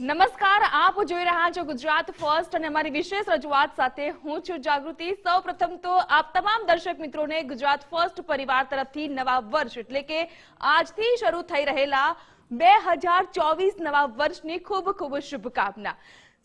નમસ્કાર, આપ જોઈ રહ્યા છો ગુજરાત ફર્સ્ટ અને અમારી વિશેષ રજૂઆત સાથે હું છું જાગૃતિ. સૌ પ્રથમ તો આપ તમામ દર્શક મિત્રોને ગુજરાત ફર્સ્ટ પરિવાર તરફથી નવા વર્ષ એટલે કે આજથી શરૂ થઈ રહેલા બે હજાર ચોવીસ નવા વર્ષની ખૂબ ખૂબ શુભકામના.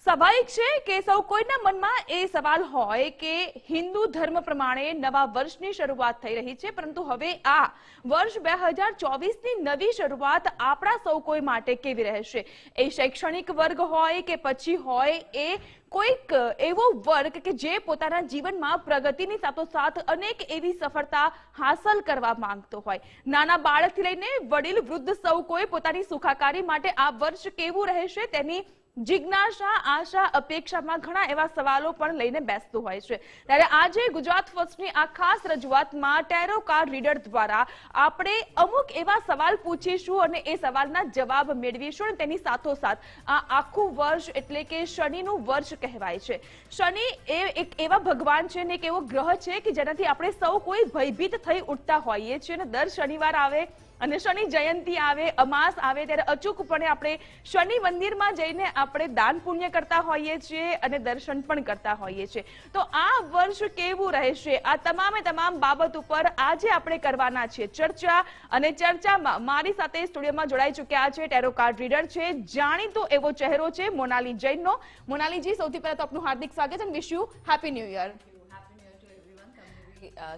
સ્વાભાવિક છે કે સૌ કોઈના મનમાં એ સવાલ હોય કે હિન્દુ ધર્મ પ્રમાણે નવા વર્ષની શરૂઆત થઈ રહી છે, પરંતુ હવે આ વર્ષ બે હજાર ચોવીસની નવી શરૂઆત આપણા સૌ કોઈ માટે કેવી રહેશે? એ શૈક્ષણિક વર્ગ હોય કે પછી હોય એ કોઈક એવો વર્ગ કે જે પોતાના જીવનમાં પ્રગતિની સાથોસાથ અનેક એવી સફળતા હાંસલ કરવા માંગતો હોય. નાના બાળકથી લઈને વડીલ વૃદ્ધ સૌ કોઈ પોતાની સુખાકારી માટે આ વર્ષ કેવું રહેશે તેની જિજ્ઞાસા, આશા, અપેક્ષામાં ઘણા એવા સવાલો પણ લઈને બેસતું હોય છે. ત્યારે આજે ગુજરાત ફર્સ્ટની આ ખાસ રજૂઆતમાં ટેરો કાર્ડ રીડર દ્વારા આપણે અમુક એવા સવાલ પૂછીશું અને એ સવાલના જવાબ મેળવીશું અને તેની સાથોસાથ આ આખું વર્ષ એટલે કે શનિનું વર્ષ કહેવાય છે. શનિ એ એક એવા ભગવાન છે ને એક એવો ગ્રહ છે કે જેનાથી આપણે સૌ કોઈ ભયભીત થઈ ઉઠતા હોઈએ છીએ અને દર શનિવાર આવે અને શનિ જયંતિ આવે, અમાસ આવે, ત્યારે અચૂકપણે આપણે શનિ મંદિરમાં જઈને આપણે દાન પુણ્ય કરતા હોઈએ છીએ અને દર્શન પણ કરતા હોઈએ છીએ. તો આ વર્ષ કેવું રહેશે? આ તમામે તમામ બાબત ઉપર આજે આપણે કરવાના છીએ ચર્ચા અને ચર્ચામાં મારી સાથે સ્ટુડિયોમાં જોડાઈ ચૂક્યા છે ટેરો કાર્ડ રીડર છે, જાણીતો એવો ચહેરો છે મોનાલી જૈનનો. મોનાલીજી, સૌથી પહેલા તો આપનું હાર્દિક સ્વાગત અને wish you happy new year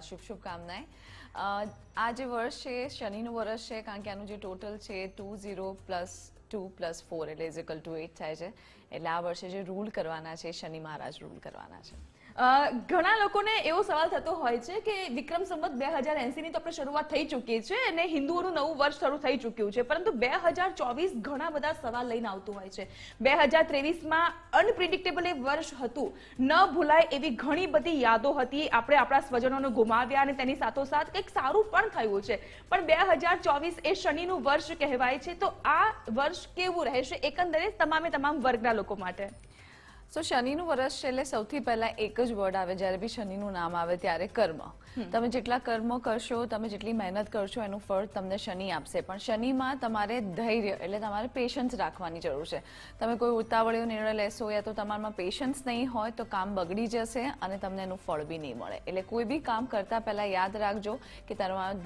શુભ શુભકામનાએ આ જે વર્ષ છે, શનિનું વર્ષ છે, કારણ કે આનું જે ટોટલ છે two zero plus two plus four એટલે ઇઝિકલ ટુ એટ થાય છે. એટલે આ વર્ષે જે રૂલ કરવાના છે, શનિ મહારાજ રૂલ કરવાના છે. ઘણા લોકોને એવો સવાલ થતો હોય છે કે વિક્રમ સંવત બે હજાર એસી ની તો આપણે શરૂઆત થઈ ચૂકી છે અને હિન્દુઓનું નવું વર્ષ શરૂ થઈ ચૂક્યું છે. પરંતુ બે હજાર ચોવીસ ઘણા બધા સવાલ લઈને આવતું હોય છે. બે હજાર ત્રેવીસમાં અનપ્રિડિક્ટેબલ એ વર્ષ હતું. ન ભૂલાય એવી ઘણી બધી યાદો હતી. આપણે આપણા સ્વજનોને ગુમાવ્યા અને તેની સાથોસાથ કંઈક સારું પણ થયું છે. પણ બે હજાર ચોવીસ એ શનિનું વર્ષ કહેવાય છે. તો આ વર્ષ કેવું રહેશે? એકંદરે તમામે તમામ વર્ગના લોકો માટે. સો શનિનું વર્ષ છે એટલે સૌથી પહેલા એક જ વર્ડ આવે જ્યારે બી શનિનું નામ આવે ત્યારે કર્મ. તમે જેટલા કર્મ કરશો તમે જેટલી મહેનત કરશો એનું ફળ તમને શનિ આપશે. પણ શનિમાં તમારે ધૈર્ય એટલે તમારે પેશન્સ રાખવાની જરૂર છે. તમે કોઈ ઉતાવળીયો નિર્ણય લેશો યા તો તમારામાં પેશન્સ નહીં હોય તો કામ બગડી જશે અને તમને એનું ફળ બી નહીં મળે. એટલે કોઈ બી કામ કરતા પહેલા યાદ રાખજો કે તમારામાં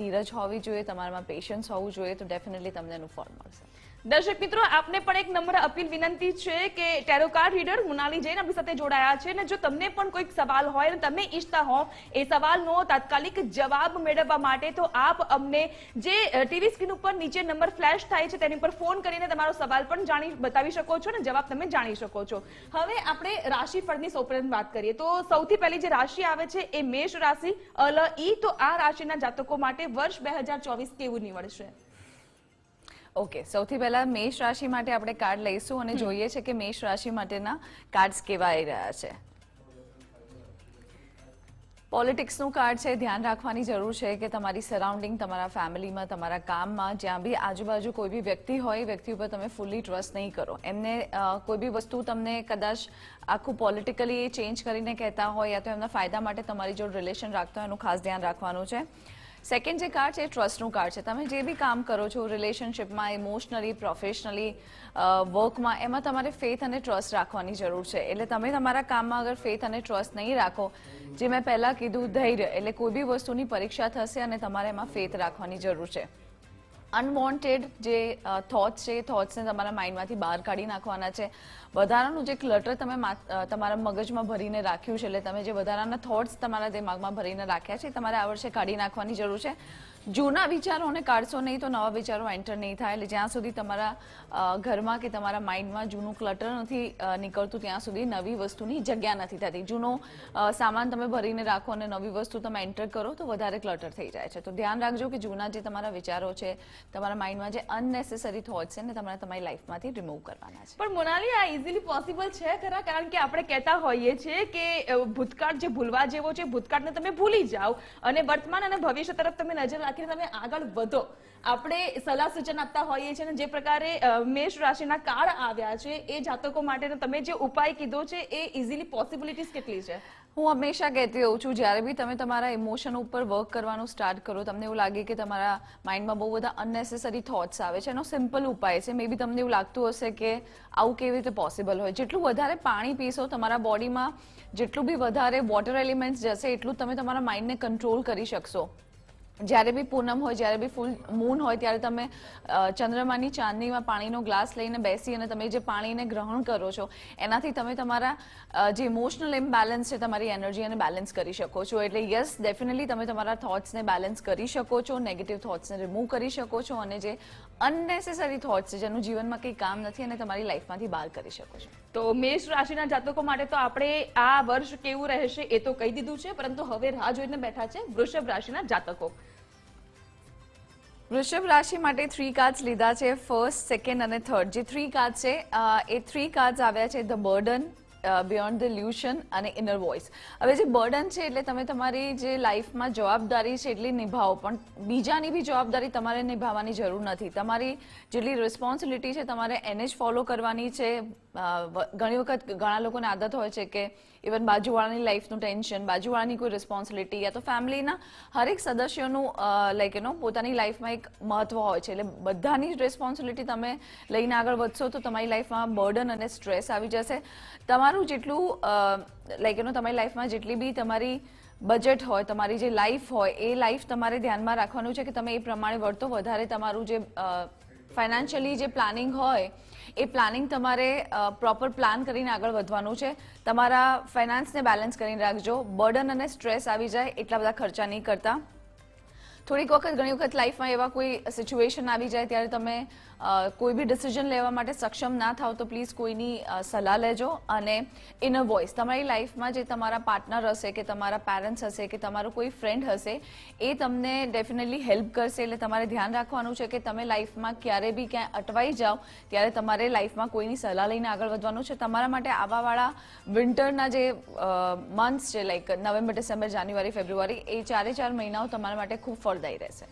ધીરજ હોવી જોઈએ તમારામાં પેશન્સ હોવું જોઈએ તો ડેફિનેટલી તમને એનું ફળ મળશે. દર્શક મિત્રો, આપને પણ એક નમ્ર અપીલ વિનંતી છે કે tarot card reader Munali Jain આપણી સાથે જોડાયા છે અને જો તમને પણ કોઈક સવાલ હોય અને તમે ઈચ્છતા હો એ સવાલનો તાત્કાલિક જવાબ મેળવવા માટે, તો આપ અમને જે ટીવી સ્ક્રીન ઉપર નીચે નંબર ફ્લેશ થાય છે તેની પર ફોન કરીને તમારો સવાલ પણ જાણી, બતાવી શકો છો અને જવાબ તમે જાણી શકો છો. હવે આપણે રાશિફળની સૌપ્રથમ વાત કરીએ, તો સૌથી પહેલી જે રાશિ આવે છે એ મેષ રાશિ, અલ ઈ, તો આ રાશિના જાતકો માટે વર્ષ બે હજાર ચોવીસ કેવું નીવડશે? ઓકે સૌથી પહેલા મેષ રાશિ માટે આપણે કાર્ડ લઈશું અને જોઈએ છે કે મેષ રાશિ માટેના કાર્ડ્સ કેવા આવી રહ્યા છે. પોલિટિક્સનું કાર્ડ છે ધ્યાન રાખવાની જરૂર છે કે તમારી સરાઉન્ડિંગ તમારા ફેમિલીમાં તમારા કામમાં જ્યાં બી આજુબાજુ કોઈ બી વ્યક્તિ હોય વ્યક્તિ ઉપર તમે ફૂલી ટ્રસ્ટ નહીં કરો. એમને કોઈ બી વસ્તુ તમને કદાચ આખું પોલિટિકલી ચેન્જ કરીને કહેતા હોય યા તો એમના ફાયદા માટે તમારી જોડે રિલેશન રાખતા હોય એનું ખાસ ધ્યાન રાખવાનું છે. સેકન્ડ જે કાર્ડ છે એ ટ્રસ્ટનું કાર્ડ છે. તમે જે બી કામ કરો છો રિલેશનશિપમાં ઇમોશનલી પ્રોફેશનલી વર્કમાં એમાં તમારે ફેથ અને ટ્રસ્ટ રાખવાની જરૂર છે. એટલે તમે તમારા કામમાં અગર ફેથ અને ટ્રસ્ટ નહીં રાખો, જે મેં પહેલાં કીધું, ધૈર્ય, એટલે કોઈ બી વસ્તુની પરીક્ષા થશે અને તમારે એમાં ફેથ રાખવાની જરૂર છે. અનવોન્ટેડ જે થોટ્સ છે, એ થોટ્સને તમારા માઇન્ડમાંથી બહાર કાઢી નાખવાના છે. વધારાનું જે ક્લટર તમે તમારા મગજમાં ભરીને રાખ્યું છે, એટલે તમે જે વધારાના થોટ્સ તમારા દિમાગમાં ભરીને રાખ્યા છે તમારે આ વર્ષે કાઢી નાખવાની જરૂર છે. જૂના વિચારોને કાઢશો નહીં તો નવા વિચારો એન્ટર નહીં થાય. એટલે જ્યાં સુધી તમારા ઘરમાં કે તમારા માઇન્ડમાં જૂનું ક્લટર નથી નીકળતું, ત્યાં સુધી નવી વસ્તુની જગ્યા નથી થતી. જૂનો સામાન તમે ભરીને રાખો અને નવી વસ્તુ તમે એન્ટર કરો તો વધારે ક્લટર થઈ જાય છે. તો ધ્યાન રાખજો કે જૂના જે તમારા વિચારો છે, તમારા માઇન્ડમાં જે અનનેસેસરી થોટ્સ છે ને તમારે તમારી લાઈફમાંથી રિમૂવ કરવાના છે. પણ મોનાલી, આ ઇઝીલી પોસિબલ છે ખરા? કારણ કે આપણે કહેતા હોઈએ છીએ કે ભૂતકાળ જે ભૂલવા જેવો છે, ભૂતકાળને તમે ભૂલી જાઓ અને વર્તમાન અને ભવિષ્ય તરફ તમે નજર રાખીને તમે આગળ વધો. આપણે સલાહ સૂચન આપતા હોઈએ છીએ જે પ્રકારે મેષ રાશિના કાર્ડ આવ્યા છે, એ જાતકો માટે તમે જે ઉપાય કીધો છે, એ ઇઝીલી પોસિબિલિટીઝ કેટલી છે? હું હંમેશા કહેતી હોઉં છું, જ્યારે બી તમે તમારા ઇમોશન ઉપર વર્ક કરવાનું સ્ટાર્ટ કરો, તમને એવું લાગે કે તમારા માઇન્ડમાં બહુ બધા અનનેસેસરી થોટ્સ આવે છે. એનો સિમ્પલ ઉપાય છે. મે બી તમને એવું લાગતું હશે કે આવું કેવી રીતે પોસિબલ હોય. જેટલું વધારે પાણી પીશો, તમારા બોડીમાં જેટલું બી વધારે વોટર એલિમેન્ટ્સ જશે, એટલું તમે તમારા માઇન્ડને કંટ્રોલ કરી શકશો. જ્યારે બી પૂનમ હોય, જ્યારે બી ફૂલ મૂન હોય, ત્યારે તમે ચંદ્રમાની ચાંદનીમાં પાણીનો ગ્લાસ લઈને બેસી અને તમે જે પાણીને ગ્રહણ કરો છો, એનાથી તમે તમારા જે ઇમોશનલ ઇમ્બેલેન્સ છે, તમારી એનર્જી અને બેલેન્સ કરી શકો છો. એટલે યસ ડેફિનેટલી તમે તમારા થોટ્સને બેલેન્સ કરી શકો છો નેગેટિવ થોટ્સને રિમૂવ કરી શકો છો અને જે અનનેસેસરી થોટ્સ છે, જેનું જીવનમાં કંઈ કામ નથી અને તમારી લાઈફમાંથી બહાર કરી શકો છો. તો મેષ રાશિના જાતકો માટે તો આપણે આ વર્ષ કેવું રહેશે એ તો કહી દીધું છે, પરંતુ હવે રાહ જોઈને બેઠા છે વૃષભ રાશિના જાતકો. વૃષભ રાશિ માટે થ્રી કાર્ડ્સ લીધા છે ફર્સ્ટ સેકન્ડ અને થર્ડ જે થ્રી કાર્ડ છે એ થ્રી કાર્ડ્સ આવ્યા છે the burden beyond the illusion અને ઇનર વોઇસ હવે જે બર્ડન છે, એટલે તમે તમારી જે લાઈફમાં જવાબદારી છે, એટલી નિભાવો. પણ બીજાની બી જવાબદારી તમારે નિભાવવાની જરૂર નથી. તમારી જેટલી રિસ્પોન્સિબિલિટી છે, તમારે એને જ ફોલો કરવાની છે. ઘણી વખત ઘણા લોકોને આદત હોય છે કે ઇવન બાજુવાળાની લાઈફનું ટેન્શન બાજુવાળાની કોઈ રિસ્પોન્સિબિલિટી યા તો ફેમિલીના હરેક સદસ્યોનું લાઈક એનો પોતાની લાઈફમાં એક મહત્વ હોય છે. એટલે બધાની જ રિસ્પોન્સિબિલિટી તમે લઈને આગળ વધશો તો તમારી લાઈફમાં બર્ડન અને સ્ટ્રેસ આવી જશે. તમારું જેટલું લાઈક એનો તમારી લાઈફમાં જેટલી બી તમારી બજેટ હોય, તમારી જે લાઈફ હોય, એ લાઈફ તમારે ધ્યાનમાં રાખવાનું છે કે તમે એ પ્રમાણે વળતો વધારે તમારું જે ફાઇનાન્શિયલી જે પ્લાનિંગ હોય, એ પ્લાનિંગ તમારે પ્રોપર પ્લાન કરીને આગળ વધવાનું છે. તમારા ફાઇનાન્સને બેલેન્સ કરીને રાખજો. બર્ડન અને સ્ટ્રેસ આવી જાય, એટલા બધા ખર્ચા નહીં કરતા. થોડીક વખત, ઘણી વખત લાઈફમાં એવા કોઈ સિચ્યુએશન આવી જાય ત્યારે તમે કોઈ બી ડિસિઝન લેવા માટે સક્ષમ ના થાવ તો પ્લીઝ કોઈની સલાહ લેજો અને ઇન અ વોઇસ તમારી લાઈફમાં જે તમારા પાર્ટનર હશે કે તમારા પેરેન્ટ્સ હશે કે તમારો કોઈ ફ્રેન્ડ હશે, એ તમને ડેફિનેટલી હેલ્પ કરશે. એટલે તમારે ધ્યાન રાખવાનું છે કે તમે લાઈફમાં ક્યારે બી ક્યાંય અટવાઈ જાઓ, ત્યારે તમારે લાઈફમાં કોઈની સલાહ લઈને આગળ વધવાનું છે. તમારા માટે આવાવાળા વિન્ટરના જે મંથ્સ છે like November, December, January, February, એ ચારે ચાર મહિનાઓ તમારા માટે ખૂબ ફળદાયી રહેશે.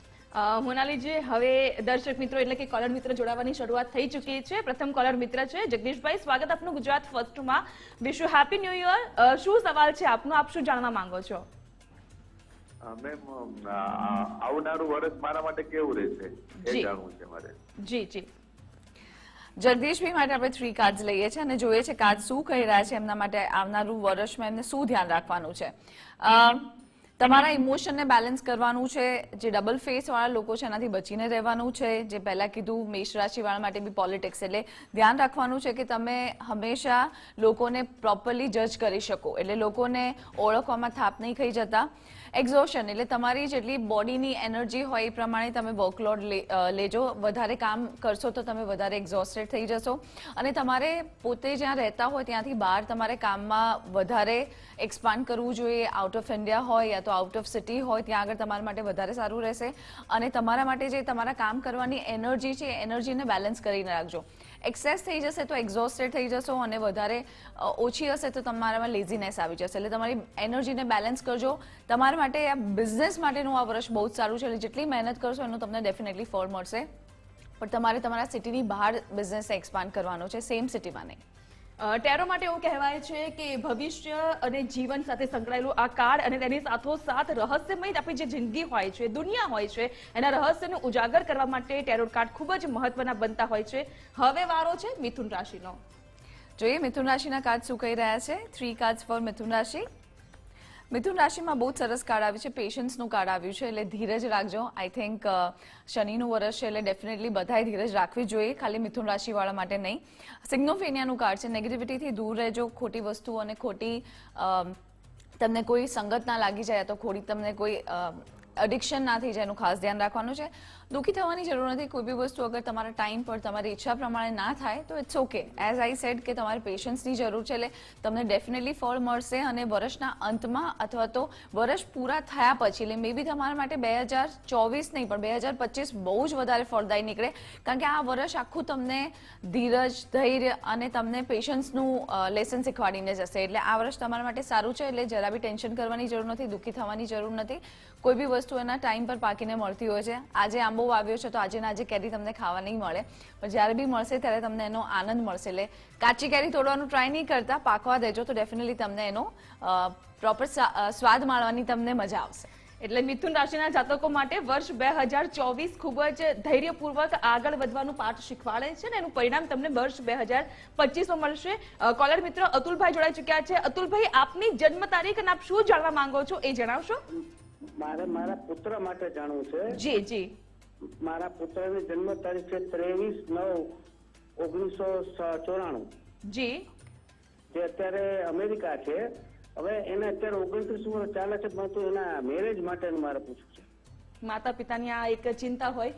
મોનાલીજી હવે દર્શક મિત્રો એટલે કે કોલર મિત્ર જોડાવાની શરૂઆત થઈ ચૂકી છે. પ્રથમ કોલર મિત્ર છે જગદીશભાઈ. સ્વાગત આપનું Gujarat ફર્સ્ટમાં. Wish you happy new year શું સવાલ છે આપનો? આપ શું જાણવા માંગો છો? મેમ આવનારું વર્ષ મારા માટે કેવું રહેશે એ જી. જાણવું છે મારે. જી જી. જગદીશભાઈ માટે આપણે થ્રી કાર્ડ્સ લઈએ છીએ અને જોઈએ છે કાર્ડ શું કહી રહ્યા છે એમના માટે આવનારું વર્ષમાં એમને શું ધ્યાન રાખવાનું છે. તમારા ઇમોશનને બેલેન્સ કરવાનું છે, જે ડબલ ફેસ વાળા લોકો છે, એનાથી બચીને રહેવાનું છે, જે પહેલા કીધું મેષ રાશિ વાળા માટે બી પોલિટિક્સ એટલે ધ્યાન રાખવાનું છે કે તમે હંમેશા લોકોને પ્રોપરલી જજ કરી શકો, એટલે લોકોને ઓળખવામાં થાપ નહીં ખાઈ જતા. એક્ઝોશન એટલે તમારી જેટલી બોડીની એનર્જી હોય એ પ્રમાણે તમે વર્કલોડ લેજો. વધારે કામ કરશો તો તમે વધારે એક્ઝોસ્ટેડ થઈ જશો. અને તમારે પોતે જ્યાં રહેતા હોય ત્યાંથી બહાર તમારે કામમાં વધારે એક્સપાન્ડ કરવું જોઈએ. આઉટ ઓફ ઇન્ડિયા હોય યા તો આઉટ ઓફ સિટી હોય, ત્યાં આગળ તમારા માટે વધારે સારું રહેશે. અને તમારા માટે જે તમારા કામ કરવાની એનર્જી છે એનર્જીને બેલેન્સ કરીને રાખજો. એક્સેસ થઈ જશે તો એક્ઝોસ્ટેડ થઈ જશો અને વધારે ઓછી હશે તો તમારામાં લેઝીનેસ આવી જશે. એટલે તમારી એનર્જીને બેલેન્સ કરજો. તમારા માટે આ બિઝનેસ માટેનું આ વર્ષ બહુ જ સારું છે એટલે જેટલી મહેનત કરશો એનું તમને ડેફિનેટલી ફળ મળશે. પણ તમારે તમારા સિટીની બહાર બિઝનેસ એક્સપાન્ડ કરવાનો છે સેમ સિટીમાં નહીં. ટેરો માટે એવું કહેવાય છે કે ભવિષ્ય અને જીવન સાથે સંકળાયેલું આ કાર્ડ અને તેની સાથોસાથ રહસ્યમય આપણી જે જિંદગી હોય છે, દુનિયા હોય છે, એના રહસ્યને ઉજાગર કરવા માટે ટેરો કાર્ડ ખૂબ જ મહત્વના બનતા હોય છે. હવે વારો છે મિથુન રાશિનો. જોઈએ, મિથુન રાશિના કાર્ડ શું કહી રહ્યા છે? થ્રી કાર્ડ્સ ફોર મિથુન રાશિ. મિથુન રાશિમાં બહુ સરસ કાર્ડ આવ્યું છે પેશન્સનું કાર્ડ આવ્યું છે, એટલે ધીરજ રાખજો. આઈ થિંક શનિનું વર્ષ છે, એટલે ડેફિનેટલી બધાએ ધીરજ રાખવી જોઈએ, ખાલી મિથુન રાશિવાળા માટે નહીં. સિગ્નોફેનિયાનું કાર્ડ છે નેગેટિવિટીથી દૂર રહેજો, ખોટી વસ્તુ અને ખોટી તમને કોઈ સંગત ના લાગી જાય, તો ખોટી તમને કોઈ એડિક્શન ના થઈ જાય, એનું ખાસ ધ્યાન રાખવાનું છે. દુઃખી થવાની જરૂર નથી. કોઈ બી વસ્તુ અગર તમારા ટાઈમ પર, તમારી ઈચ્છા પ્રમાણે ના થાય, તો it's okay as I said કે તમારે પેશન્સની જરૂર છે. એટલે તમને ડેફિનેટલી ફળ મળશે અને વર્ષના અંતમાં અથવા તો વર્ષ પૂરા થયા પછી, એટલે મે બી તમારા માટે બે હજાર ચોવીસ નહીં, પણ બે હજાર પચીસ બહુ જ વધારે ફળદાયી નીકળે. કારણ કે આ વર્ષ આખું તમને ધીરજ, ધૈર્ય અને તમને પેશન્સનું લેસન શીખવાડીને જશે. એટલે આ વર્ષ તમારા માટે સારું છે. એટલે જરા બી ટેન્શન કરવાની જરૂર નથી, દુઃખી થવાની જરૂર નથી. કોઈ બી વસ્તુ એના ટાઈમ પર પાકીને મળતી હોય છે. આજે આંબો આવ્યો છે તો આજે આજે કેરી તમને ખાવા નહીં મળે. પણ જ્યારે બી મળશે ત્યારે તમને એનો આનંદ મળશે. એટલે કાચી કેરી તોડવાનું ટ્રાય નહીં કરતા પાકવા દેજો તો ડેફિનેટલી તમને એનો પ્રોપર સ્વાદ માણવાની તમને મજા આવશે. એટલે મિથુન રાશિના જાતકો માટે વર્ષ બે હજાર ચોવીસ ખૂબ જ ધૈર્યપૂર્વક આગળ વધવાનું પાઠ શીખવાડે છે ને એનું પરિણામ તમને વર્ષ બે હજાર પચીસમાં મળશે. કોલર મિત્ર અતુલભાઈ જોડાઈ ચુક્યા છે. અતુલભાઈ આપની જન્મ તારીખ અને આપ શું જાણવા માંગો છો એ જણાવશો? મારે મારા પુત્ર માટે જાણવું છે. જી જી. મારા પુત્રની જન્મ તારીખ છે ત્રેવીસ નવ ઓગણીસો ચોરાણું. જી. જે અત્યારે અમેરિકા છે. હવે એને અત્યારે ઓગણત્રીસ વર્ષ ચાલે છે પરંતુ એના મેરેજ માટે મારે પૂછવું છે. માતા પિતાની આ એક ચિંતા હોય.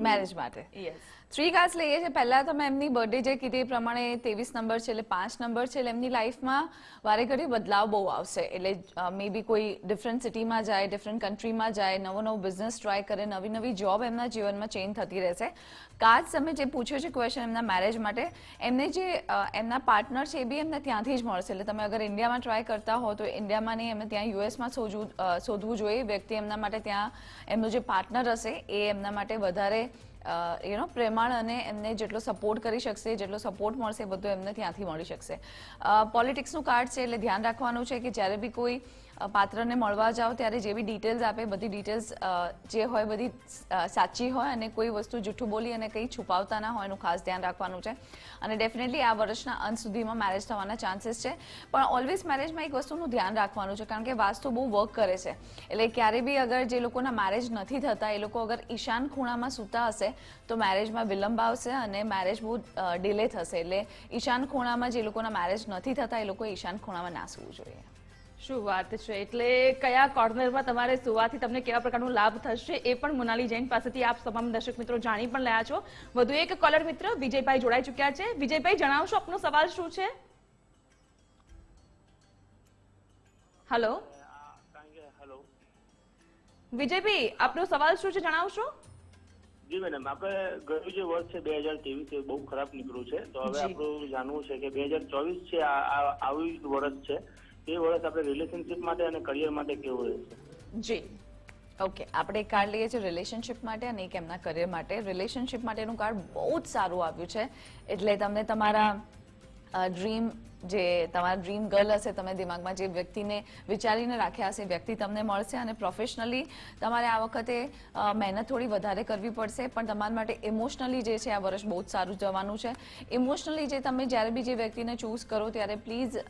મેરેજ માટે. યસ થ્રી કાર્ડ્સ લઈએ છીએ. પહેલાં તમે એમની બર્થડે જે કીધી એ પ્રમાણે ત્રેવીસ નંબર છે એટલે પાંચ નંબર છે એટલે એમની લાઈફમાં વારે ઘડી બદલાવ બહુ આવશે. એટલે મે બી કોઈ ડિફરન્ટ સિટીમાં જાય ડિફરન્ટ કન્ટ્રીમાં જાય, નવો નવો બિઝનેસ ટ્રાય કરે, નવી નવી જોબ એમના જીવનમાં ચેન્જ થતી રહેશે. કાચ તમે જે પૂછ્યો છે ક્વેશ્ચન એમના મેરેજ માટે, એમને જે એમના પાર્ટનર છે એ બી એમને ત્યાંથી જ મળશે. એટલે તમે અગર ઇન્ડિયામાં ટ્રાય કરતા હો તો ઇન્ડિયામાં નહીં, એમને ત્યાં યુએસમાં શોધવું શોધવું જોઈએ. વ્યક્તિ એમના માટે ત્યાં, એમનો જે પાર્ટનર હશે એ એમના માટે વધારે યુ નો પ્રેમાણ અને એમને જેટલો સપોર્ટ કરી શકશે, જેટલો સપોર્ટ મળશે બધું એમને ત્યાંથી મળી શકશે. પોલિટિક્સનું કાર્ડ છે એટલે ધ્યાન રાખવાનું છે કે જ્યારે બી કોઈ પાત્રને મળવા જાઓ ત્યારે જેવી ડિટેલ્સ આપે, બધી ડિટેલ્સ જે હોય બધી સાચી હોય અને કોઈ વસ્તુ જૂઠું બોલી અને કંઈ છુપાવતા ના હોય એનું ખાસ ધ્યાન રાખવાનું છે. અને ડેફિનેટલી આ વર્ષના અંત સુધીમાં મેરેજ થવાના ચાન્સીસ છે. પણ ઓલવેઝ મેરેજમાં એક વસ્તુનું ધ્યાન રાખવાનું છે, કારણ કે વાસ્તુ બહુ વર્ક કરે છે. એટલે ક્યારે બી અગર જે લોકોના મેરેજ નથી થતા, એ લોકો અગર ઈશાન ખૂણામાં સૂતા હશે, તો મેરેજમાં વિલંબ આવશે અને મેરેજ બહુ ડિલે થશે. એટલે ઈશાન ખૂણામાં જે લોકોના મેરેજ નથી થતા, એ લોકો ઈશાન ખૂણામાં ના સૂવું જોઈએ. શું વાત છે? એટલે કયા કોર્નરમાં તમારે સુવાથી તમને કેવા પ્રકારનો લાભ થશે એ પણ મોનાલી જૈન પાસેથી આપ તમામ દર્શક મિત્રો જાણી પણ રહ્યા છો. વધુ એક કોલર મિત્ર વિજયભાઈ જોડાઈ ચૂક્યા છે. વિજયભાઈ જણાવશો આપનો સવાલ શું છે? હલો હેલો વિજયભાઈ આપનો સવાલ શું છે? જણાવશો? જી મેડમ આપણે ગયું જે વર્ષ છે બે હજાર ત્રેવીસ એ બહુ ખરાબ નીકળ્યું છે. તો હવે આપણું જાણવું છે કે બે હજાર ચોવીસ છે આ આ- આવું વર્ષ છે. એ વર્ષ આપણે રિલેશનશિપ માટે અને કરિયર માટે કેવું રહેશે જી. ઓકે આપણે કાર્ડ લઈએ છીએ રિલેશનશિપ માટે અને એક એમના કરિયર માટે. રિલેશનશિપ માટેનું કાર્ડ બહુ જ સારું આવ્યું છે. એટલે તમને તમારા ડ્રીમ જે, તમારા ડ્રીમ ગર્લ હશે, તમે દિમાગમાં જે વ્યક્તિને વિચારીને રાખ્યા હશે વ્યક્તિ તમને મળશે અને પ્રોફેશનલી તમારે આ વખતે મહેનત થોડી વધારે કરવી પડશે, પણ તમારા માટે ઇમોશનલી જે છે, આ વર્ષ બહુ જ સારું જવાનું છે. ઇમોશનલી જે તમે જ્યારે બી જે વ્યક્તિને ચૂઝ કરો, ત્યારે પ્લીઝ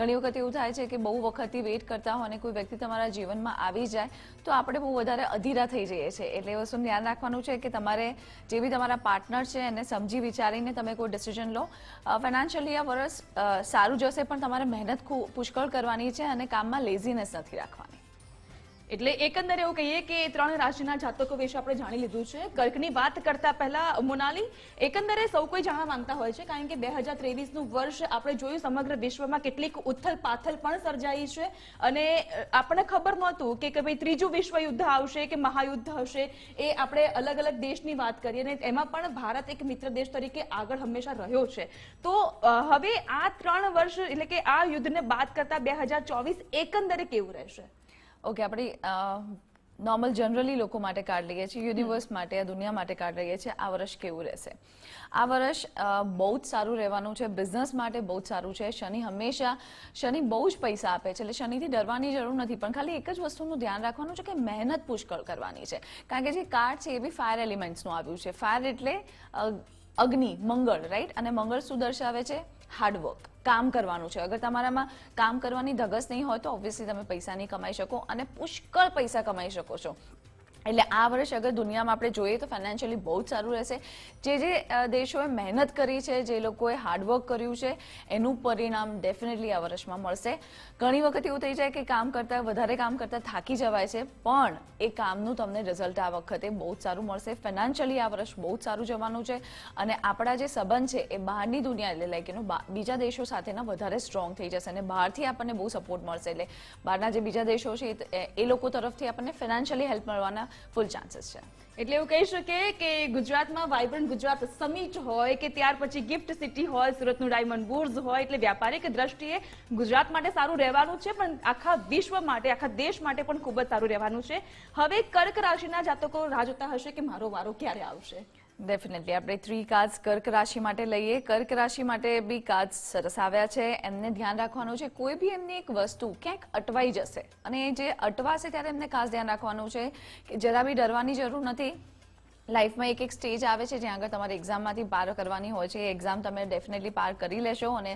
ઘણી વખત એવું થાય છે કે બહુ વખતથી વેઇટ કરતા હોય અને કોઈ વ્યક્તિ તમારા જીવનમાં આવી જાય, તો આપણે બહુ વધારે અધીરા થઈ જઈએ છીએ. એટલે એ વસ્તુનું ધ્યાન રાખવાનું છે કે તમારે જે બી તમારા પાર્ટનર છે એને સમજી વિચારીને તમે કોઈ ડિસિઝન લો. ફાઇનાન્શિયલી આ વર્ષ સારું જશે પણ તમારે મહેનત પુષ્કળ કરવાની છે અને કામમાં લેઝીનેસ નથી રાખવાની. એટલે એકંદરે એવું કહીએ કે ત્રણ રાશિના જાતકો વિશે આપણે જાણી લીધું છે. કર્કની વાત કરતા પહેલા, મોનાલી, એકંદરે સૌ કોઈ જાણવા માંગતા હોય છે, કારણ કે બે હજારનું વર્ષ આપણે જોયું સમગ્ર વિશ્વમાં કેટલીક ઉથલ પાથલ પણ સર્જાઈ છે. અને આપણને ખબર નહોતું કે ભાઈ ત્રીજું વિશ્વ યુદ્ધ આવશે, કે મહાયુદ્ધ હશે, એ આપણે અલગ અલગ દેશની વાત કરીએ અને એમાં પણ ભારત એક મિત્ર દેશ તરીકે આગળ હંમેશા રહ્યો છે. તો હવે આ ત્રણ વર્ષ એટલે કે આ યુદ્ધને બાદ કરતા બે હજાર ચોવીસ એકંદરે કેવું રહેશે? ઓકે આપણે નોર્મલ જનરલી લોકો માટે કાર્ડ લઈએ છીએ યુનિવર્સ માટે આ દુનિયા માટે કાર્ડ લઈએ છીએ આ વર્ષ કેવું રહેશે? આ વર્ષ બહુ જ સારું રહેવાનું છે બિઝનેસ માટે બહુ જ સારું છે. શનિ હંમેશા શનિ બહુ જ પૈસા આપે છે એટલે શનિથી ડરવાની જરૂર નથી પણ ખાલી એક જ વસ્તુનું ધ્યાન રાખવાનું છે કે મહેનત પુષ્કળ કરવાની છે. કારણ કે જે કાર્ડ છે એ બી ફાયર એલિમેન્ટ્સનું આવ્યું છે. ફાયર એટલે અગ્નિ મંગળ રાઈટ અને મંગળ શું દર્શાવે છે? હાર્ડવર્ક કામ કરવાનું છે. અગર તમારામાં કામ કરવાની ધગસ નહીં હોય તો ઓબ્વિયસલી તમે પૈસા નહીં કમાઈ શકો અને પુષ્કળ પૈસા કમાઈ શકો છો. એટલે આ વર્ષ અગર દુનિયામાં આપણે જોઈએ તો ફાઇનાન્શિયલી બહુ જ સારું રહેશે. જે જે દેશોએ મહેનત કરી છે, જે લોકોએ હાર્ડવર્ક કર્યું છે, એનું પરિણામ ડેફિનેટલી આ વર્ષમાં મળશે. ઘણી વખત એવું થઈ જાય કે કામ કરતાં, વધારે કામ કરતાં થાકી જવાય છે, પણ એ કામનું તમને રિઝલ્ટ આ વખતે બહુ જ સારું મળશે. ફાઇનાન્શિયલી આ વર્ષ બહુ જ સારું જવાનું છે અને આપણા જે સંબંધ છે એ બહારની દુનિયા, એટલે લાઈક એનો બીજા દેશો સાથેના વધારે સ્ટ્રોંગ થઈ જશે અને બહારથી આપણને બહુ સપોર્ટ મળશે. એટલે બહારના જે બીજા દેશો છે એ- લોકો તરફથી આપણને ફાઇનાન્શિયલી હેલ્પ મળવાના ફૂલ ચાન્સીસ છે. એટલે એવું કહી શકીએ કે ગુજરાતમાં વાઇબ્રન્ટ ગુજરાત સમિટ હોય કે ત્યાર પછી ગિફ્ટ સિટી હોય, સુરતનું ડાયમંડ બુર્ઝ હોય, એટલે વ્યાપારિક દ્રષ્ટિએ ગુજરાત માટે સારું રહેવાનું છે, પણ આખા વિશ્વ માટે, આખા દેશ માટે પણ ખૂબ જ સારું રહેવાનું છે. હવે કર્ક રાશિના જાતકો રાહ જોતા હશે કે મારો વારો ક્યારે આવશે? ડેફિનેટલી આપણે થ્રી કાર્ડ્સ કર્ક રાશિ માટે લઈએ. કર્ક રાશિ માટે બી કાર્ડ્સ સરસ આવ્યા છે. એમને ધ્યાન રાખવાનું છે. કોઈ બી એમની એક વસ્તુ ક્યાંક અટવાઈ જશે અને જે અટવાશે ત્યારે એમને ખાસ ધ્યાન રાખવાનું છે કે જરા બી ડરવાની જરૂર નથી. લાઈફમાં એક એક સ્ટેજ આવે છે જ્યાં આગળ તમારે એક્ઝામમાંથી પાર કરવાની હોય છે. એ એક્ઝામ તમે ડેફિનેટલી પાર કરી લેશો અને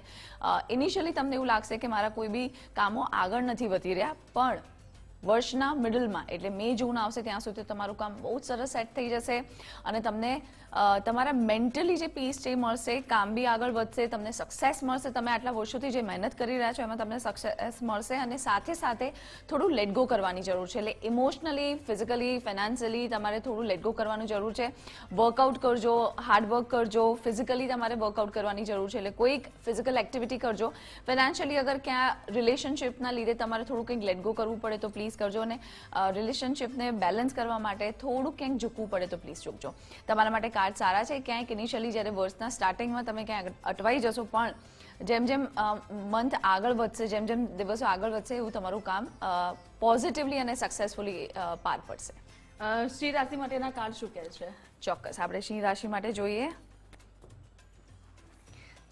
ઇનિશિયલી તમને એવું લાગશે કે મારા કોઈ બી કામો આગળ નથી વધી રહ્યા. પણ વર્ષના મિડલમાં એટલે મે જૂન આવશે ત્યાં સુધી તમારું કામ બહુ સરસ સેટ થઈ જશે અને તમને તમારા મેન્ટલી જે પીસ છે એ મળશે, કામ બી આગળ વધશે, તમને સક્સેસ મળશે, તમે આટલા વર્ષોથી જે મહેનત કરી રહ્યા છો એમાં તમને સક્સેસ મળશે અને સાથે સાથે થોડું લેટ કરવાની જરૂર છે. એટલે ઇમોશનલી ફિઝિકલી ફાઇનાન્શિયલી તમારે થોડું લેટ ગો કરવાની જરૂર છે. વર્કઆઉટ કરજો હાર્ડ વર્ક કરજો ફિઝિકલી તમારે વર્કઆઉટ કરવાની જરૂર છે. એટલે કોઈક ફિઝિકલ એક્ટિવિટી કરજો. ફાઇનાન્શિયલી અગર ક્યાં રિલેશનશિપના લીધે તમારે થોડું કંઈક લેટ ગો કરવું પડે તો પ્લીઝ કરજો અને રિલેશનશિપને બેલેન્સ કરવા માટે થોડું ક્યાંક ઝૂકવું પડે તો પ્લીઝ ઝૂકજો. તમારા માટે કાર્ડ સારા છે ક્યાંક ઇનિશિયલી જ્યારે વર્ષના સ્ટાર્ટિંગમાં તમે ક્યાંક અટવાઈ જશો પણ જેમ જેમ મંથ આગળ વધશે જેમ જેમ દિવસો આગળ વધશે એવું તમારું કામ પોઝિટિવલી અને સક્સેસફુલી પાર પડશે. શ્રી રાશિ માટેના કાર્ડ શું કહે છે? ચોક્કસ. આપણે સિંહ રાશિ માટે જોઈએ.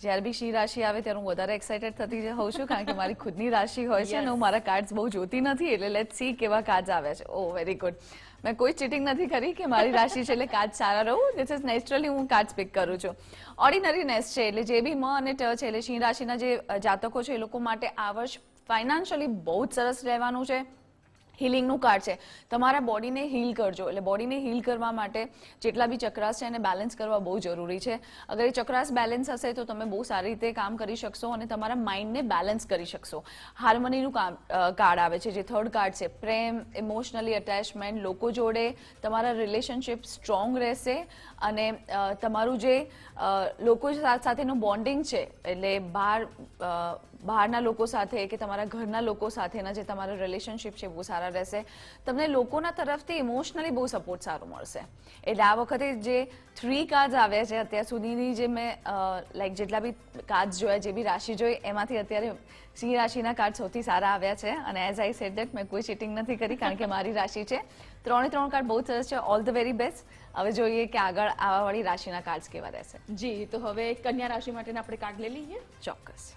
જ્યારે બી સિંહ રાશિ આવે ત્યારે હું વધારે એક્સાઇટેડ થતી હોઉં છું કારણ કે મારી ખુદની રાશિ હોય છે અને હું મારા કાર્ડ્સ બહુ જોતી નથી એટલે લેટ સી કેવા કાર્ડ્સ આવ્યા છે. ઓ વેરી ગુડ મેં કોઈ ચીટિંગ નથી કરી કે મારી રાશિ છે એટલે કાર્ડ સારા રહું. ધીસ ઇઝ નેચરલી હું કાર્ડ્સ પિક કરું છું. ઓર્ડિનરી નેસ છે એટલે જે બી મ અને ટ છે એટલે સિંહ રાશિના જે જાતકો છે એ લોકો માટે આ વર્ષ ફાઇનાન્શિયલી બહુ જ સરસ રહેવાનું છે. હિલિંગનું કાર્ડ છે. તમારા બોડીને હીલ કરજો. એટલે બોડીને હીલ કરવા માટે જેટલા બી ચક્રાસ છે એને બેલેન્સ કરવા બહુ જરૂરી છે. અગર એ ચક્રાસ બેલેન્સ હશે તો તમે બહુ સારી રીતે કામ કરી શકશો અને તમારા માઇન્ડને બેલેન્સ કરી શકશો. હાર્મનીનું કામ કાર્ડ આવે છે, જે થર્ડ કાર્ડ છે. પ્રેમ ઇમોશનલી અટેચમેન્ટ લોકો જોડે તમારા રિલેશનશિપ સ્ટ્રોંગ રહેશે અને તમારું જે લોકો સાથેનું બોન્ડિંગ છે, એટલે બહાર બહારના લોકો સાથે કે તમારા ઘરના લોકો સાથેના જે તમારા રિલેશનશિપ છે બહુ સારા રહેશે. તમને લોકોના તરફથી ઇમોશનલી બહુ સપોર્ટ સારો મળશે. એટલે આ વખતે જે થ્રી કાર્ડ્સ આવ્યા છે અત્યાર સુધીની જે મેં લાઈક જેટલા બી કાર્ડ્સ જોયા જે બી રાશિ જોઈ એમાંથી અત્યારે સિંહ રાશિના કાર્ડ સૌથી સારા આવ્યા છે. અને એઝ આઈ સેડ દેટ મેં કોઈ ચીટિંગ નથી કરી કારણ કે મારી રાશિ છે. ત્રણે ત્રણ કાર્ડ બહુ સરસ છે. ઓલ ધ વેરી બેસ્ટ હવે જોઈએ કે આગળ આવાવાળી રાશિના કાર્ડ્સ કેવા રહેશે. જી તો હવે કન્યા રાશિ માટેના આપણે કાર્ડ લઈ લઈએ. ચોક્કસ.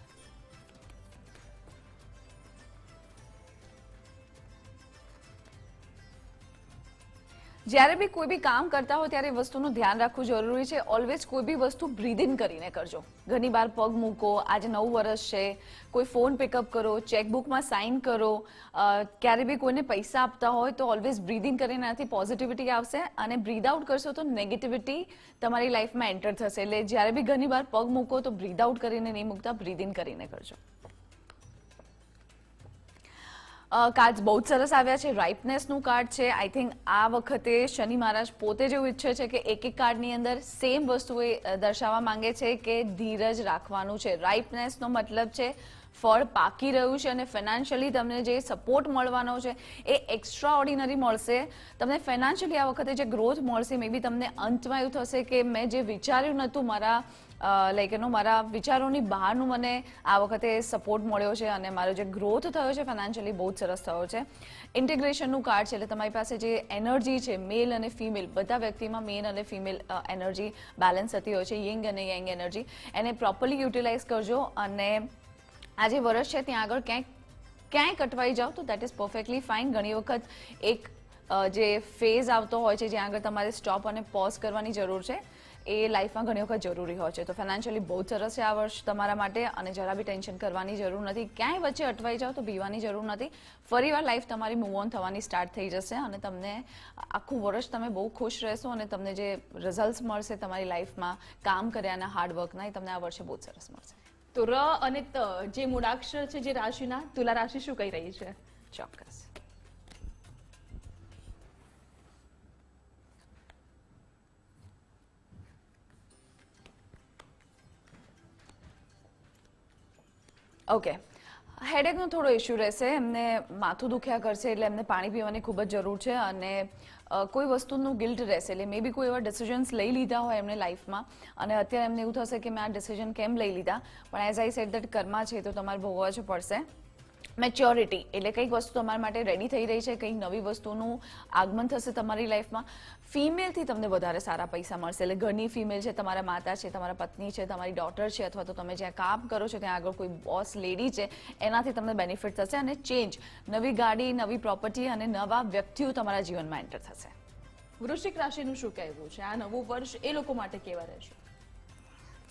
જ્યારે બી કોઈ બી કામ કરતા હો ત્યારે વસ્તુનું ધ્યાન રાખવું જરૂરી છે. ઓલવેઝ કોઈ બી વસ્તુ બ્રીધ કરીને કરજો. ઘણી વાર પગ મૂકો, આજે નવું વર્ષ છે. કોઈ ફોન પિકઅપ કરો ચેકબુકમાં સાઇન કરો. ક્યારે બી કોઈને પૈસા આપતા હોય તો ઓલવેઝ બ્રીધિંગ કરીને આથી પોઝિટિવિટી આવશે અને બ્રીધ આઉટ કરશો તો નેગેટિવિટી તમારી લાઈફમાં એન્ટર થશે. એટલે જ્યારે બી ઘણી વાર પગ મૂકો તો બ્રીધ આઉટ કરીને નહીં મૂકતા બ્રીધિંગ કરીને કરજો. કાર્ડ બહુ જ સરસ આવ્યા છે. રાઇપનેસનું કાર્ડ છે. આઈ થિંક આ વખતે શનિ મહારાજ પોતે જેવું ઈચ્છે છે કે એક એક કાર્ડની અંદર સેમ વસ્તુ એ દર્શાવવા માંગે છે કે ધીરજ રાખવાનું છે. રાઇપનેસનો મતલબ છે ફળ પાકી રહ્યું છે અને ફાઇનાન્શિયલી તમને જે સપોર્ટ મળવાનો છે એ એક્સ્ટ્રા ઓર્ડિનરી મળશે. તમને ફાઇનાન્શિયલી આ વખતે જે ગ્રોથ મળશે મે બી તમને અંતમાં એવું થશે કે મેં જે વિચાર્યું નહોતું મારા લાઈક એનો મારા વિચારોની બહારનું મને આ વખતે સપોર્ટ મળ્યો છે અને મારો જે ગ્રોથ થયો છે ફાઇનાન્શિયલી બહુ જ સરસ થયો છે. ઇન્ટિગ્રેશનનું કાર્ડ છે એટલે તમારી પાસે જે એનર્જી છે મેલ અને ફિમેલ બધા વ્યક્તિમાં મેલ અને ફિમેલ એનર્જી બેલેન્સ થતી હોય છે યંગ અને યંગ એનર્જી એને પ્રોપરલી યુટિલાઇઝ કરજો અને આ જે વર્ષ છે, ત્યાં આગળ ક્યાંક ક્યાંય કટવાઈ જાઓ તો દેટ ઇઝ પરફેક્ટલી ફાઇન ઘણી વખત એક જે ફેઝ આવતો હોય છે, જ્યાં આગળ તમારે સ્ટોપ અને પોઝ કરવાની જરૂર છે. એ લાઈફમાં ઘણી વખત જરૂરી હોય છે. તો ફાઇનાન્શિયલી બહુ સરસ છે આ વર્ષ તમારા માટે અને જરા બી ટેન્શન કરવાની જરૂર નથી. ક્યાંય વચ્ચે અટવાઈ જાઓ તો બીવાની જરૂર નથી. ફરીવાર લાઈફ તમારી મૂવ ઓન થવાની સ્ટાર્ટ થઈ જશે અને તમને આખું વર્ષ તમે બહુ ખુશ રહેશો અને તમને જે રિઝલ્ટ મળશે તમારી લાઈફમાં કામ કર્યાના હાર્ડવર્કના એ તમને આ વર્ષે બહુ સરસ મળશે. તો ર અને ત જે મૂળાક્ષર છે જે રાશિના તુલા રાશિ શું કહી રહી છે? ચોક્કસ. ઓકે હેડેકનો થોડો ઇશ્યુ રહેશે. એમને માથું દુખ્યા કરશે એટલે એમને પાણી પીવાની ખૂબ જ જરૂર છે અને કોઈ વસ્તુનું ગિલ્ટ રહેશે એટલે મે બી કોઈ એવા ડિસિઝન્સ લઈ લીધા હોય એમને લાઈફમાં અને અત્યારે એમને એવું થશે કે મેં આ ડિસિઝન કેમ લઈ લીધા? પણ as I said that karma છે તો તમારે ભોગવવા જ પડશે. મેચ્યોરિટી એટલે કંઈક વસ્તુ તમારા માટે રેડી થઈ રહી છે, કંઈક નવી વસ્તુનું આગમન થશે તમારી લાઈફમાં ફિમેલથી તમને વધારે સારા પૈસા મળશે. એટલે ઘરની ફિમેલ છે, તમારા માતા છે, તમારા પત્ની છે, તમારી ડોટર છે, અથવા તો તમે જ્યાં કામ કરો છો, ત્યાં આગળ કોઈ બોસ લેડી છે, એનાથી તમને બેનિફિટ થશે અને ચેન્જ નવી ગાડી, નવી પ્રોપર્ટી અને નવા વ્યક્તિઓ તમારા જીવનમાં એન્ટર થશે. વૃશ્ચિક રાશિનું શું કહેવું છે? આ નવું વર્ષ એ લોકો માટે કેવા રહેશે?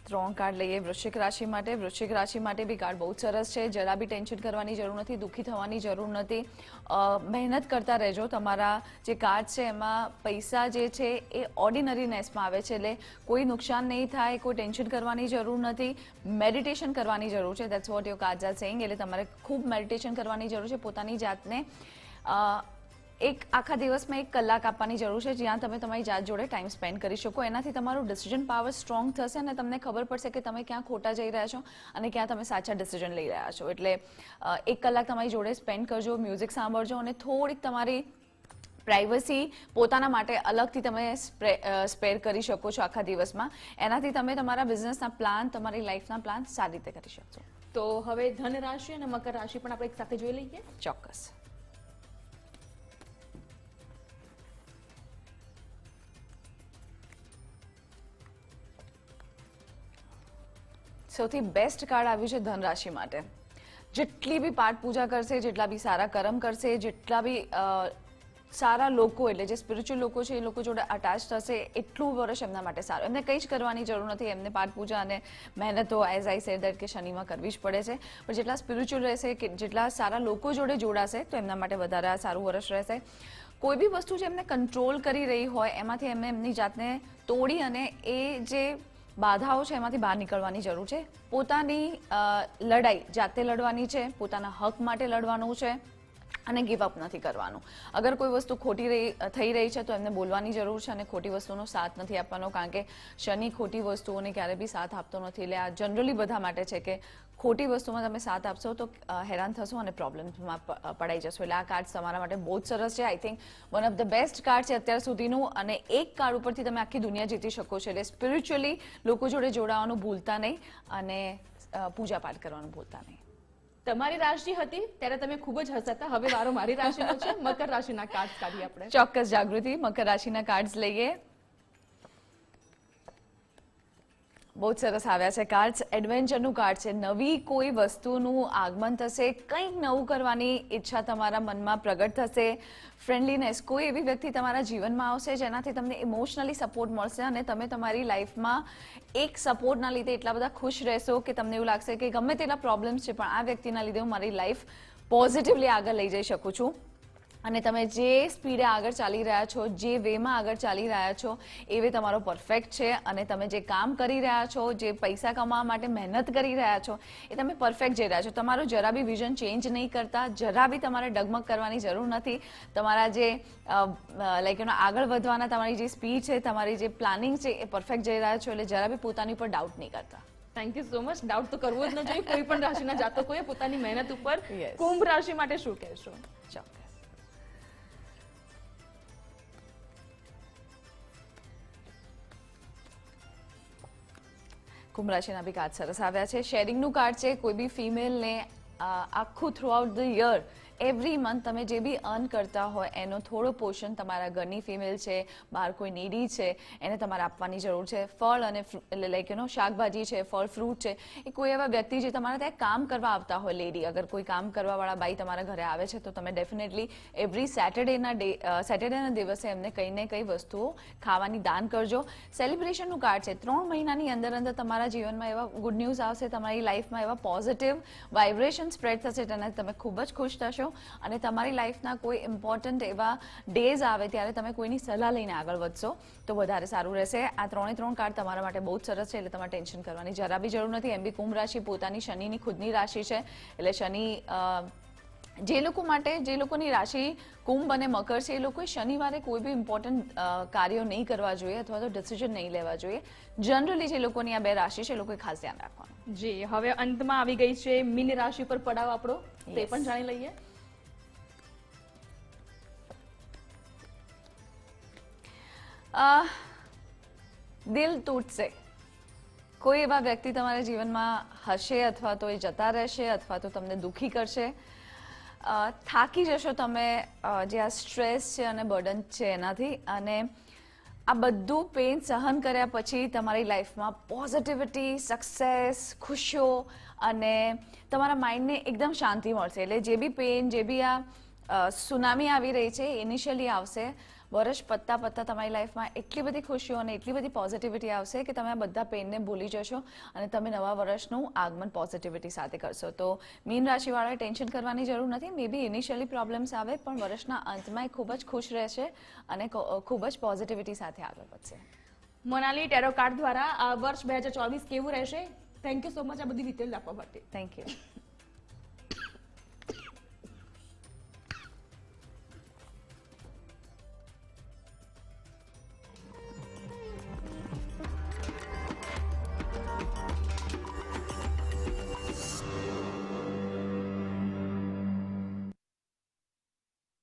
ત્રણ કાર્ડ લઈએ વૃશ્ચિક રાશિ માટે. વૃશ્ચિક રાશિ માટે બી કાર્ડ બહુ સરસ છે. જરા બી ટેન્શન કરવાની જરૂર નથી, દુઃખી થવાની જરૂર નથી. મહેનત કરતા રહેજો. તમારા જે કાર્ડ છે એમાં પૈસા જે છે એ ઓર્ડિનરીનેસમાં આવે છે. એટલે કોઈ નુકસાન નહીં થાય, કોઈ ટેન્શન કરવાની જરૂર નથી. મેડિટેશન કરવાની જરૂર છે. That's what your card are saying એટલે તમારે ખૂબ મેડિટેશન કરવાની જરૂર છે પોતાની જાતને. એક આખા દિવસમાં એક કલાક આપવાની જરૂર છે જ્યાં તમે તમારી જાત જોડે ટાઈમ સ્પેન્ડ કરી શકો. એનાથી તમારું ડિસિઝન પાવર સ્ટ્રોંગ થશે અને તમને ખબર પડશે કે તમે ક્યાં ખોટા જઈ રહ્યા છો અને ક્યાં તમે સાચા ડિસિઝન લઈ રહ્યા છો. એટલે એક કલાક તમારી જોડે સ્પેન્ડ કરજો મ્યુઝિક સાંભળજો અને થોડીક તમારી પ્રાઇવસી પોતાના માટે અલગથી તમે સ્પેર કરી શકો છો આખા દિવસમાં. એનાથી તમે તમારા બિઝનેસના પ્લાન તમારી લાઈફના પ્લાન સારી રીતે કરી શકશો. તો હવે ધન રાશિ અને મકર રાશિ પણ આપણે એક સાથે જોઈ લઈએ. ચોક્કસ. સૌથી બેસ્ટ કાર્ડ આવ્યું છે ધનરાશિ માટે. જેટલી બી પાઠ પૂજા કરશે, જેટલા બી સારા કર્મ કરશે, જેટલા બી સારા લોકો એટલે જે સ્પિરિચ્યુઅલ લોકો છે, એ લોકો જોડે અટેચ થશે, એટલું વર્ષ એમના માટે સારું. એમને કંઈ જ કરવાની જરૂર નથી, એમને પાઠ પૂજા અને મહેનત એઝ આઈ સેડ દેટ કે શનિમાં કરવી જ પડે છે. પણ જેટલા સ્પિરિચ્યુઅલ રહેશે, કે જેટલા સારા લોકો જોડે જોડાશે, તો એમના માટે વધારે સારું વર્ષ રહેશે. કોઈ બી વસ્તુ જે એમને કંટ્રોલ કરી રહી હોય, એમાંથી એમને એમની જાતને તોડી અને એ જે બાધાઓ છે, એમાંથી બહાર નીકળવાની જરૂર છે. પોતાની લડાઈ જાતે લડવાની છે, પોતાના હક માટે લડવાનું છે. અને ગીવ અપ નથી કરવાનું. અગર કોઈ વસ્તુ ખોટી રહી, થઈ રહી છે, તો એમને બોલવાની જરૂર છે અને ખોટી વસ્તુનો સાથ નથી આપવાનો. કારણ કે શનિ ખોટી વસ્તુઓને ક્યારે બી સાથ આપતો નથી. એટલે આ જનરલી બધા માટે છે કે ખોટી વસ્તુમાં તમે સાથ આપશો તો હેરાન થશો અને પ્રોબ્લેમ્સમાં પડાઈ જશો. એટલે આ કાર્ડ તમારા માટે બહુ જ સરસ છે. I think one of the best card છે અત્યાર સુધીનું. અને એક કાર્ડ ઉપરથી તમે આખી દુનિયા જીતી શકો છો. એટલે સ્પિરિચ્યુઅલી લોકો જોડે જોડાવાનું ભૂલતા નહીં અને પૂજા પાઠ કરવાનું ભૂલતા નહીં. તમારી રાશિ હતી, ત્યારે તમે ખૂબ જ હસતા. હવે વારો મારી રાશિનો છે. મકર રાશિના કાર્ડ કાઢીએ આપણે. ચોક્કસ જાગૃતિ, મકર રાશિના કાર્ડ્સ લઈએ. બહુ જ સરસ આવ્યા છે. કાર્ડ્સ એડવેન્ચરનું કાર્ડ છે. નવી કોઈ વસ્તુનું આગમન થશે, કંઈક નવું કરવાની ઈચ્છા તમારા મનમાં પ્રગટ થશે. ફ્રેન્ડલીનેસ કોઈ એવી વ્યક્તિ તમારા જીવનમાં આવશે જેનાથી તમને ઇમોશનલી સપોર્ટ મળશે અને તમે તમારી લાઈફમાં એક સપોર્ટના લીધે એટલા બધા ખુશ રહેશો કે તમને એવું લાગશે કે ગમે તેટલા પ્રોબ્લેમ્સ છે, પણ આ વ્યક્તિના લીધે હું મારી લાઈફ પોઝિટિવલી આગળ લઈ જઈ શકું છું. અને તમે જે સ્પીડે આગળ ચાલી રહ્યા છો જે વેમાં આગળ ચાલી રહ્યા છો એ વે તમારો પરફેક્ટ છે. અને તમે જે કામ કરી રહ્યા છો જે પૈસા કમાવા માટે મહેનત કરી રહ્યા છો એ તમે પરફેક્ટ જઈ રહ્યા છો. તમારું જરા બી વિઝન ચેન્જ નહીં કરતા જરા બી તમારે ડગમગ કરવાની જરૂર નથી. તમારા જે લાઈક એનો આગળ વધવાના તમારી જે સ્પીડ છે તમારી જે પ્લાનિંગ છે એ પરફેક્ટ જઈ રહ્યા છો. એટલે જરા બી પોતાની ઉપર ડાઉટ નહીં કરતા. Thank you so much doubt તો કરવો જ ન જોઈએ. કોઈ પણ રાશિના જાતકોએ પોતાની મહેનત ઉપર કુંભ રાશિ માટે શું કહેશો? ચોક્કસ. કુંભ રાશિના બી કાર્ડ સરસ આવ્યા છે શેરિંગનું કાર્ડ છે, કોઈ બી ફિમેલને આખું throughout the year every month તમે જે બી અર્ન કરતા હોય, એનો થોડો પોર્શન તમારા ઘરની ફિમેલ છે બહાર કોઈ નીડી છે, એને તમારે આપવાની જરૂર છે. ફળ અને લાઈક યુ નો શાકભાજી છે, ફળ ફ્રૂટ છે, એ કોઈ એવા વ્યક્તિ જે તમારા ત્યાં કામ કરવા આવતા હોય લેડી અગર કોઈ કામ કરવાવાળા બાઈ તમારા ઘરે આવે છે, તો તમે ડેફિનેટલી એવરી સેટરડેના ડે સેટરડેના દિવસે એમને કંઈ ને કંઈ વસ્તુઓ ખાવાની દાન કરજો. સેલિબ્રેશનનું કાર્ડ છે. ત્રણ મહિનાની અંદર અંદર તમારા જીવનમાં એવા ગુડ ન્યૂઝ આવશે, તમારી લાઈફમાં એવા પોઝિટિવ વાઇબ્રેશન સ્પ્રેડ થશે તેનાથી તમે ખૂબ જ ખુશ થશો. અને તમારી લાઈફના કોઈ ઇમ્પોર્ટન્ટ એવા ડેઝ આવે ત્યારે તમે કોઈની સલાહ લઈને આગળ વધશો તો વધારે સારું રહેશે. આ ત્રણે ત્રણ કાર્ડ તમારા માટે બહુ જ સરસ છે એટલે તમારે ટેન્શન કરવાની જરા બી જરૂર નથી. એમ બી કુંભ રાશિ પોતાની શનિની ખુદની રાશિ છે એટલે શનિ જે લોકો માટે જે લોકોની રાશિ કુંભ અને મકર છે એ લોકોએ શનિવારે કોઈ બી ઇમ્પોર્ટન્ટ કાર્યો નહીં કરવા જોઈએ અથવા તો ડિસિઝન નહીં લેવા જોઈએ. જનરલી જે લોકોની આ બે રાશિ છે એ લોકોએ ખાસ ધ્યાન રાખવાનું. જી હવે અંતમાં આવી ગઈ છે મીન રાશિ પર પડાવ આપણો. તે પણ જાણી લઈએ. દિલ તૂટશે. કોઈ એવા વ્યક્તિ તમારા જીવનમાં હશે અથવા તો એ જતા રહેશે અથવા તો તમને દુઃખી કરશે? થાકી જશો તમે જે આ સ્ટ્રેસ છે અને બર્ડન છે એનાથી અને આ બધું પેન સહન કર્યા પછી તમારી લાઈફમાં પોઝિટિવિટી સક્સેસ ખુશીઓ અને તમારા માઇન્ડને એકદમ શાંતિ મળશે. એટલે જે બી પેન જે બી આ સુનામી આવી રહી છે ઇનિશિયલી આવશે. વર્ષ પત્તા પત્તા તમારી લાઈફમાં એટલી બધી ખુશીઓ અને એટલી બધી પોઝિટિવિટી આવશે કે તમે આ બધા પેનને ભૂલી જશો અને તમે નવા વર્ષનું આગમન પોઝિટિવિટી સાથે કરશો. તો મીન રાશિવાળાએ ટેન્શન કરવાની જરૂર નથી. મે બી ઇનિશિયલી પ્રોબ્લેમ્સ આવે પણ વર્ષના અંતમાં એ ખૂબ જ ખુશ રહેશે અને ખૂબ જ પોઝિટિવિટી સાથે આગળ વધશે. મોનાલી ટેરો કાર્ડ દ્વારા આ વર્ષ બે હજાર ચોવીસ કેવું રહેશે? થેન્ક યુ સો મચ આ બધી ડિટેલ આપવા માટે. Thank you